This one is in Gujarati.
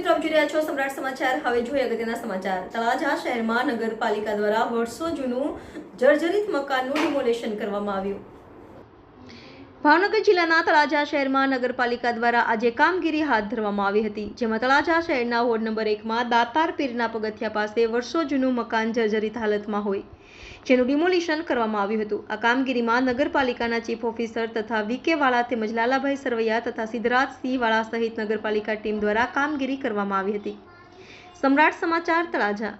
મિત્રો આપ જોઈ રહ્યા છો સમ્રાટ સમાચાર. હવે જોઈએ અગત્યના સમાચાર. તળાજા શહેરમાં નગરપાલિકા દ્વારા વર્ષો જૂનું જર્જરિત મકાનનું ડિમોલેશન કરવામાં આવ્યું. ભાવનગર જિલ્લાના તળાજા શહેરમાં નગરપાલિકા દ્વારા આજે કામગીરી હાથ ધરવામાં આવી હતી, જેમાં તળાજા શહેરના વોર્ડ નંબર એકમાં દાતાર પીરના પગથિયા પાસે વર્ષો જૂનું મકાન જર્જરિત હાલતમાં હોય, જેનું ડિમોલિશન કરવામાં આવ્યું હતું. આ કામગીરીમાં નગરપાલિકાના ચીફ ઓફિસર તથા વીકે વાળા તેમજ લાલાભાઈ સરવૈયા તથા સિદ્ધરાજસિંહ વાળા સહિત નગરપાલિકા ટીમ દ્વારા કામગીરી કરવામાં આવી હતી. સમ્રાટ સમાચાર તળાજા